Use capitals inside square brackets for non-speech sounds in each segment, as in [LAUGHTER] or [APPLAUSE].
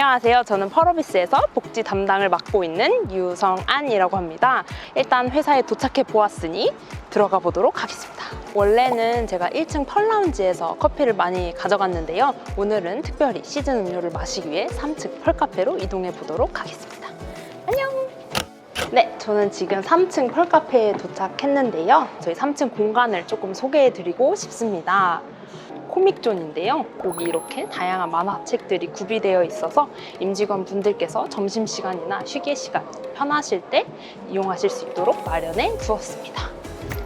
안녕하세요. 저는 펄어비스에서 복지 담당을 맡고 있는 유성안이라고 합니다. 일단 회사에 도착해 보았으니 들어가 보도록 하겠습니다. 원래는 제가 1층 펄라운지에서 커피를 많이 가져갔는데요. 오늘은 특별히 시즌 음료를 마시기 위해 3층 펄카페로 이동해 보도록 하겠습니다. 안녕! 네, 저는 지금 3층 펄카페에 도착했는데요. 저희 3층 공간을 조금 소개해 드리고 싶습니다. 코믹존인데요. 여기 이렇게 다양한 만화책들이 구비되어 있어서 임직원 분들께서 점심시간이나 휴게 시간 편하실 때 이용하실 수 있도록 마련해 두었습니다.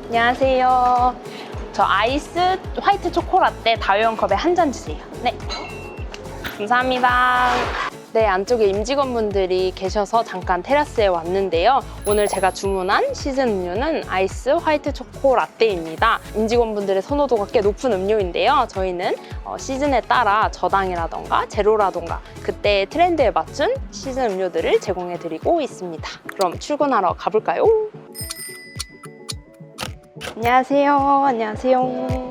안녕하세요. 저 아이스 화이트 초코라떼 다회용 컵에 한 잔 주세요. 네. 감사합니다. 네, 안쪽에 임직원분들이 계셔서 잠깐 테라스에 왔는데요. 오늘 제가 주문한 시즌 음료는 아이스 화이트 초코 라떼입니다. 임직원분들의 선호도가 꽤 높은 음료인데요. 저희는 어, 시즌에 따라 저당이라던가 제로라던가 그때 트렌드에 맞춘 시즌 음료들을 제공해 드리고 있습니다. 그럼 출근하러 가볼까요? 안녕하세요. 안녕하세요.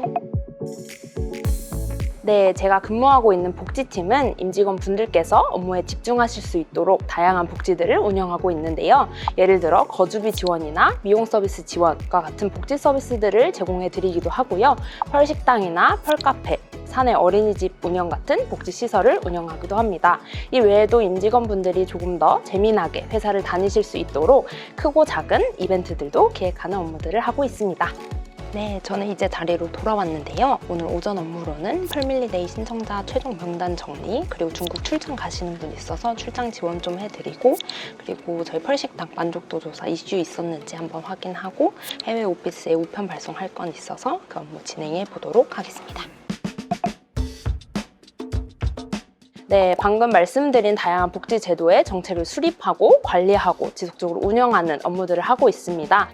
네, 제가 근무하고 있는 복지팀은 임직원 분들께서 업무에 집중하실 수 있도록 다양한 복지들을 운영하고 있는데요. 예를 들어 거주비 지원이나 미용 서비스 지원과 같은 복지 서비스들을 제공해 드리기도 하고요. 펄식당이나 펄카페, 사내 어린이집 운영 같은 복지 시설을 운영하기도 합니다. 이 외에도 임직원분들이 조금 더 재미나게 회사를 다니실 수 있도록 크고 작은 이벤트들도 기획하는 업무들을 하고 있습니다. 네, 저는 이제 자리로 돌아왔는데요. 오늘 오전 업무로는 펄밀리데이 신청자 최종 명단 정리, 그리고 중국 출장 가시는 분 있어서 출장 지원 좀 해드리고, 그리고 저희 펄식당 만족도 조사 이슈 있었는지 한번 확인하고, 해외 오피스에 우편 발송할 건 있어서 그 업무 진행해 보도록 하겠습니다. 네, 방금 말씀드린 다양한 복지 제도의 정책을 수립하고 관리하고 지속적으로 운영하는 업무들을 하고 있습니다.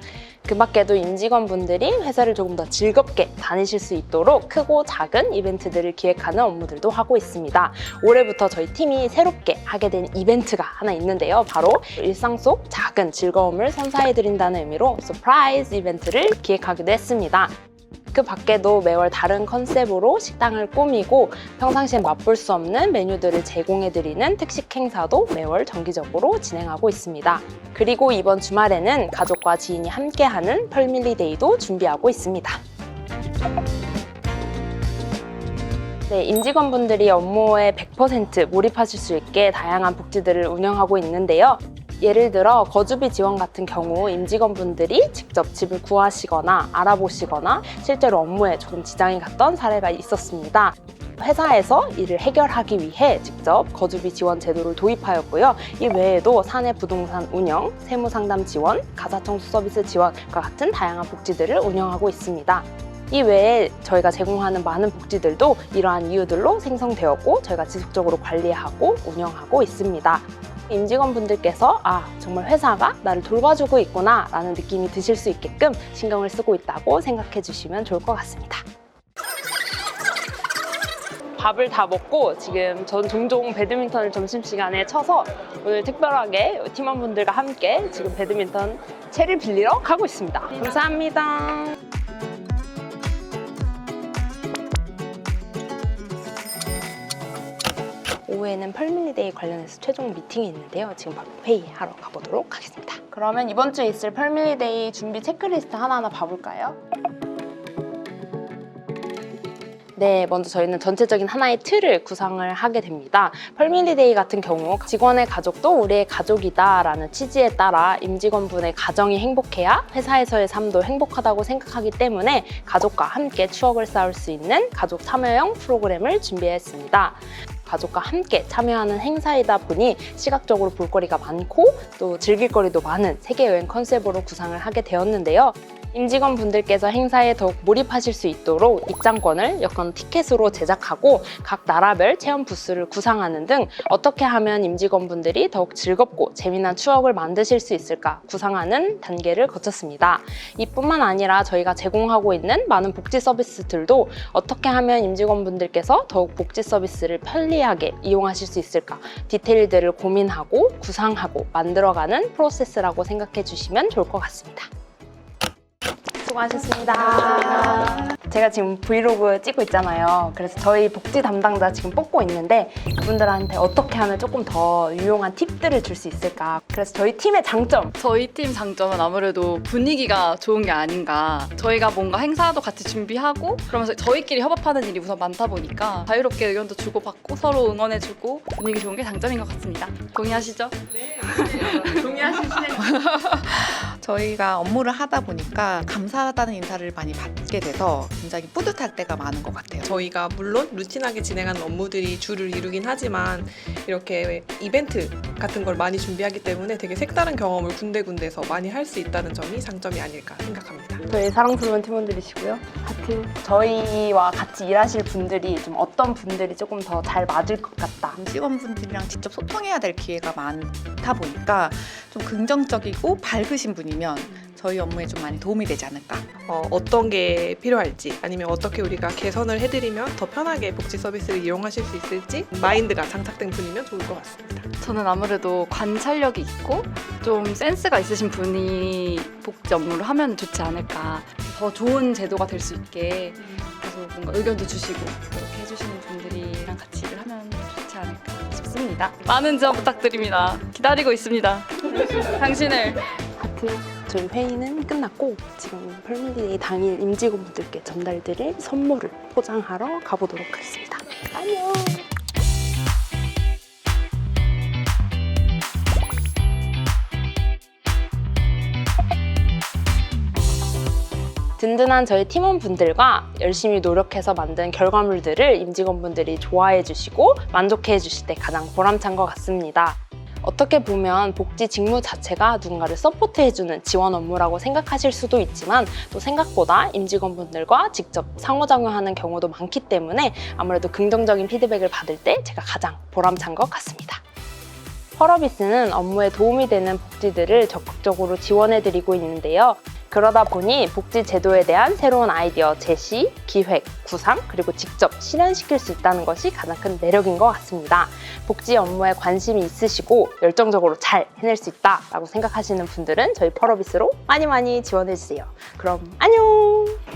그 밖에도 임직원분들이 회사를 조금 더 즐겁게 다니실 수 있도록 크고 작은 이벤트들을 기획하는 업무들도 하고 있습니다. 올해부터 저희 팀이 새롭게 하게 된 이벤트가 하나 있는데요. 바로 일상 속 작은 즐거움을 선사해드린다는 의미로 서프라이즈 이벤트를 기획하기도 했습니다. 그 밖에도 매월 다른 컨셉으로 식당을 꾸미고 평상시엔 맛볼 수 없는 메뉴들을 제공해드리는 특식 행사도 매월 정기적으로 진행하고 있습니다. 그리고 이번 주말에는 가족과 지인이 함께하는 펄밀리데이도 준비하고 있습니다. 네, 임직원분들이 업무에 100% 몰입하실 수 있게 다양한 복지들을 운영하고 있는데요. 예를 들어 거주비 지원 같은 경우 임직원분들이 직접 집을 구하시거나 알아보시거나 실제로 업무에 조금 지장이 갔던 사례가 있었습니다. 회사에서 이를 해결하기 위해 직접 거주비 지원 제도를 도입하였고요. 이 외에도 사내 부동산 운영, 세무 상담 지원, 가사청소 서비스 지원과 같은 다양한 복지들을 운영하고 있습니다. 이 외에 저희가 제공하는 많은 복지들도 이러한 이유들로 생성되었고 저희가 지속적으로 관리하고 운영하고 있습니다. 임직원분들께서 아 정말 회사가 나를 돌봐주고 있구나 라는 느낌이 드실 수 있게끔 신경을 쓰고 있다고 생각해 주시면 좋을 것 같습니다. 밥을 다 먹고 지금 전 종종 배드민턴을 점심시간에 쳐서 오늘 특별하게 팀원분들과 함께 지금 배드민턴 채를 빌리러 가고 있습니다. 감사합니다. 오후에는 펄밀리데이 관련해서 최종 미팅이 있는데요. 지금 바로 회의하러 가보도록 하겠습니다. 그러면 이번 주에 있을 펄밀리데이 준비 체크리스트 하나하나 봐볼까요? 네, 먼저 저희는 전체적인 하나의 틀을 구상을 하게 됩니다. 펄밀리데이 같은 경우 직원의 가족도 우리의 가족이다 라는 취지에 따라 임직원분의 가정이 행복해야 회사에서의 삶도 행복하다고 생각하기 때문에 가족과 함께 추억을 쌓을 수 있는 가족 참여형 프로그램을 준비했습니다. 가족과 함께 참여하는 행사이다 보니 시각적으로 볼거리가 많고 또 즐길 거리도 많은 세계 여행 컨셉으로 구상을 하게 되었는데요. 임직원 분들께서 행사에 더욱 몰입하실 수 있도록 입장권을 여권 티켓으로 제작하고 각 나라별 체험 부스를 구상하는 등 어떻게 하면 임직원 분들이 더욱 즐겁고 재미난 추억을 만드실 수 있을까 구상하는 단계를 거쳤습니다. 이뿐만 아니라 저희가 제공하고 있는 많은 복지 서비스들도 어떻게 하면 임직원 분들께서 더욱 복지 서비스를 편리하게 이용하실 수 있을까 디테일들을 고민하고 구상하고 만들어가는 프로세스라고 생각해 주시면 좋을 것 같습니다. 수고하셨습니다. 제가 지금 브이로그 찍고 있잖아요. 그래서 저희 복지 담당자 지금 뽑고 있는데 그분들한테 어떻게 하면 조금 더 유용한 팁들을 줄 수 있을까. 그래서 저희 팀의 장점. 저희 팀 장점은 아무래도 분위기가 좋은 게 아닌가. 저희가 뭔가 행사도 같이 준비하고 그러면서 저희끼리 협업하는 일이 우선 많다 보니까 자유롭게 의견도 주고받고 서로 응원해주고 분위기 좋은 게 장점인 것 같습니다. 동의하시죠? [LAUGHS] 저희가 업무를 하다 보니까 감사하다는 인사를 많이 받게 돼서 굉장히 뿌듯할 때가 많은 것 같아요. 저희가 물론 루틴하게 진행하는 업무들이 주를 이루긴 하지만 이렇게 이벤트 같은 걸 많이 준비하기 때문에 되게 색다른 경험을 군데군데서 많이 할 수 있다는 점이 장점이 아닐까 생각합니다. 저희 사랑스러운 팀원들이시고요. 하트. 저희와 같이 일하실 분들이 좀 어떤 분들이 조금 더 잘 맞을 것 같다. 직원분들이랑 직접 소통해야 될 기회가 많다 보니까 좀 긍정적이고 밝으신 분이 면 저희 업무에 좀 많이 도움이 되지 않을까. 어, 어떤 게 필요할지 아니면 어떻게 우리가 개선을 해드리면 더 편하게 복지 서비스를 이용하실 수 있을지 마인드가 장착된 분이면 좋을 것 같습니다. 저는 아무래도 관찰력이 있고 좀 센스가 있으신 분이 복지 업무를 하면 좋지 않을까. 더 좋은 제도가 될 수 있게 그래서 뭔가 의견도 주시고 그렇게 해주시는 분들이랑 같이 일을 하면 좋지 않을까 싶습니다. 많은 지원 부탁드립니다. 기다리고 있습니다. 당신을. 하트. 저희 회의는 끝났고 지금 펄미데이 당일 임직원분들께 전달드릴 선물을 포장하러 가보도록 하겠습니다. 안녕. 든든한 저희 팀원분들과 열심히 노력해서 만든 결과물들을 임직원분들이 좋아해 주시고 만족해 주실 때 가장 보람찬 것 같습니다. 어떻게 보면 복지 직무 자체가 누군가를 서포트해주는 지원 업무라고 생각하실 수도 있지만 또 생각보다 임직원분들과 직접 상호작용하는 경우도 많기 때문에 아무래도 긍정적인 피드백을 받을 때 제가 가장 보람찬 것 같습니다. 펄어비스는 업무에 도움이 되는 복지들을 적극적으로 지원해드리고 있는데요. 그러다 보니 복지 제도에 대한 새로운 아이디어 제시, 기획, 구상, 그리고 직접 실현시킬 수 있다는 것이 가장 큰 매력인 것 같습니다. 복지 업무에 관심이 있으시고 열정적으로 잘 해낼 수 있다라고 생각하시는 분들은 저희 펄어비스로 많이 많이 지원해주세요. 그럼 안녕!